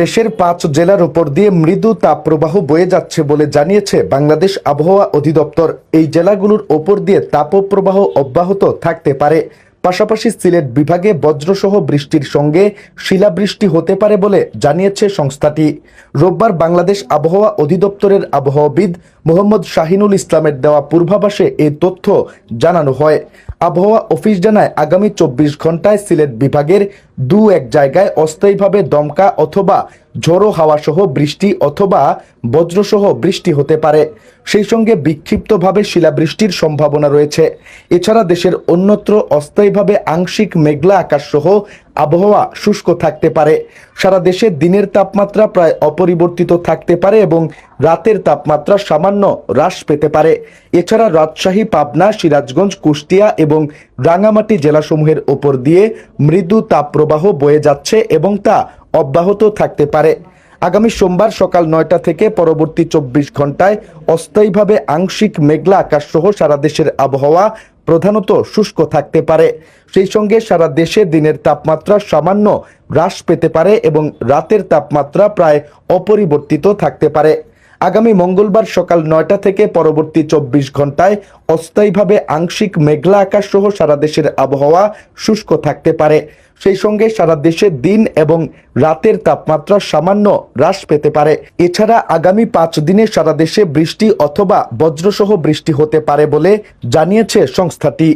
দেশের পাঁচ জেলার উপর দিয়ে মৃদু তাপপ্রবাহ বয়ে যাচ্ছে বলে জানিয়েছে বাংলাদেশ আবহাওয়া অধিদপ্তর। এই জেলাগুলোর ওপর দিয়ে তাপপ্রবাহ অব্যাহত থাকতে পারে। পাশাপাশি সিলেট বিভাগে বজ্রসহ বৃষ্টির সঙ্গে শিলাবৃষ্টি হতে পারে বলে জানিয়েছে সংস্থাটি। রোববার বাংলাদেশ আবহাওয়া অধিদপ্তরের আবহাওয়াবিদ মোহাম্মদ শাহিনুল ইসলামের দেওয়া পূর্বাভাসে এই তথ্য জানানো হয়। আবহাওয়া অফিস জানায়, আগামী চব্বিশ ঘন্টায় সিলেট বিভাগের দু এক জায়গায় অস্থায়ীভাবে দমকা অথবা ঝোড়ো হাওয়া সহ বৃষ্টি অথবা বজ্রসহ বৃষ্টি হতে পারে। সেই সঙ্গে বিক্ষিপ্তভাবে শিলাবৃষ্টির সম্ভাবনা রয়েছে। এছাড়া দেশের অন্যত্র অস্থায়ীভাবে আংশিক মেঘলা আকাশ সহ আবহাওয়া শুষ্ক থাকতে পারে। সারা দেশে দিনের তাপমাত্রা প্রায় অপরিবর্তিত থাকতে পারে এবং রাতের তাপমাত্রা সামান্য হ্রাস পেতে পারে। এছাড়া রাজশাহী, পাবনা, সিরাজগঞ্জ, কুষ্টিয়া এবং রাঙামাটি জেলাসমূহের ওপর দিয়ে মৃদু তাপপ্রবাহ বয়ে যাচ্ছে এবং তা অব্যাহত থাকতে পারে। আগামী সোমবার সকাল নয়টা থেকে পরবর্তী চব্বিশ ঘন্টায় অস্থায়ীভাবে আংশিক মেঘলা আকাশ সহ সারা দেশের আবহাওয়া প্রধানত শুষ্ক থাকতে পারে। সেই সঙ্গে সারা দেশে দিনের তাপমাত্রা সামান্য হ্রাস পেতে পারে এবং রাতের তাপমাত্রা প্রায় অপরিবর্তিত থাকতে পারে। আগামী মঙ্গলবার সকাল নয়টা থেকে পরবর্তী চব্বিশ ঘন্টায় অস্থায়ীভাবে আংশিক মেঘলা আকাশ সহ সারা দেশের আবহাওয়া শুষ্ক থাকতে পারে। সেই সঙ্গে সারা দেশে দিন এবং রাতের তাপমাত্রা সামান্য হ্রাস পেতে পারে। এছাড়া আগামী পাঁচ দিনে সারা দেশে বৃষ্টি অথবা বজ্রসহ বৃষ্টি হতে পারে বলে জানিয়েছে সংস্থাটি।